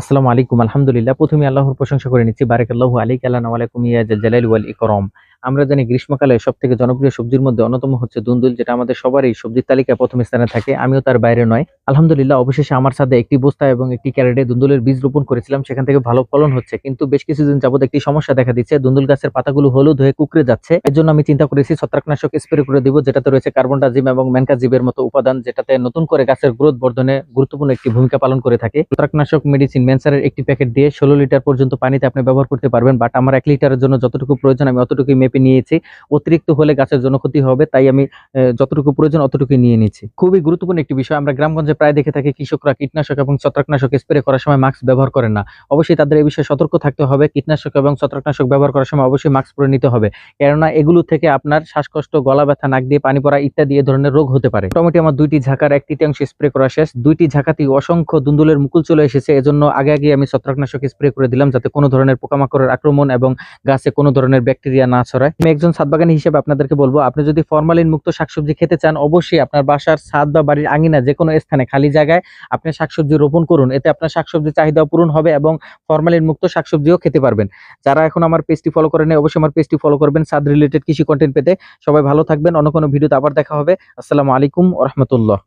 আসসালামু আলাইকুম, আলহামদুলিল্লাহ। প্রথমে আল্লাহর প্রশংসা করে নিচ্ছি। আল্লাহ আলাইক, আল্লাহ আলাইকুম, ইয়া জালাল ওয়াল ইকরাম। আমরা জানি গ্রীষ্মকালে সব থেকে জনপ্রিয় সবজির মধ্যে অন্যতম হচ্ছে দুন্দুল, যেটা আমাদের সবারই সবজির তালিকায় প্রথম স্থানে থাকে। আমিও তার বাইরে নয়। আলহামদুলিল্লাহ, অবশেষে আমার সাথে একটি বস্তা এবং একটি ক্যারেটে দুন্দুলের বীজ রোপণ করেছিলাম, সেখান থেকে ভালো ফলন হচ্ছে। কিন্তু বেশ কিছুদিন যাবত একটি সমস্যা দেখা দিচ্ছে। দুন্দুল গাছের পাতাগুলো হলুদ হয়ে কুকড়ে যাচ্ছে। এর জন্য আমি চিন্তা করেছি, ছত্রাকনাশক স্প্রে করে দিব, যেটাতে রয়েছে কার্বন ডাজিম এবং ম্যানকাজিবের মতো উপাদান, যেটাতে নতুন করে গাছের গ্রোথ বর্ধনে গুরুত্বপূর্ণ একটি ভূমিকা পালন করে থাকে। ছত্রাকনাশক মেডিসিন মেন্সারের একটি প্যাকেট দিয়ে ষোলো লিটার পর্যন্ত পানিতে আপনি ব্যবহার করতে পারবেন বাট আমার এক লিটারের জন্য যতটুকু প্রয়োজন, আমি অতটুকুই মেপে নিয়েছি। অতিরিক্ত হলে গাছের জন্য ক্ষতি হবে, তাই আমি যতটুকু প্রয়োজন অতটুকুই নিয়ে নিচ্ছি খুবই গুরুত্বপূর্ণ একটি বিষয়, আমরা গ্রামগঞ্জে প্রায় দেখে থাকি কৃষকরা কীটনাশক এবং ছত্রাকনাশক স্প্রে করার সময় মাস্ক ব্যবহার করেন না। অবশ্যই তাদের এই বিষয়ে সতর্ক থাকতে হবে, কীটনাশক এবং ছত্রাকনাশক ব্যবহার করার সময় অবশ্যই মাস্ক পরে নিতে হবে। কেননা এগুলো থেকে আপনার শ্বাসকষ্ট, গলা ব্যথা, নাক দিয়ে পানি পড়া ইত্যাদি এ ধরনের রোগ হতে পারে। মোটামুটি আমার দুইটি ঝাঁকার এক তৃতীয়াংশ স্প্রে করা শেষ। দুইটি ঝাঁকাতেই অসংখ্য দুন্দুলের মুকুল চলে এসেছে, এজন্য আগে আগে আমি ছত্রাকনাশক স্প্রে করে দিলাম যাতে কোনো ধরনের পোকামাকড়ের আক্রমণ এবং গাছে কোনো ধরনের ব্যাকটেরিয়া না ছড়ায়। আমি একজন ছাদবাগানি হিসেবে আপনাদেরকে বলব, আপনি যদি ফরমালিন মুক্ত শাকসবজি খেতে চান, অবশ্যই আপনার বাসার ছাদ বা বাড়ির আঙিনা যে কোনো স্থানে খালি জায়গায় আপনি শাকসবজি রোপণ করুন। এতে আপনার শাকসবজির চাহিদা পূরণ হবে এবং ফরমালিন মুক্ত শাকসবজিও খেতে পারবেন। যারা এখন আমার পেজটি ফলো করেন অবশ্যই আমার পেজটি ফলো করবেন ছাদ রিলেটেড কৃষি কন্টেন্ট পেতে। সবাই ভালো থাকবেন, অন্য কোনো ভিডিওতে আবার দেখা হবে। আসসালামু আলাইকুম রহমতুল্লাহ।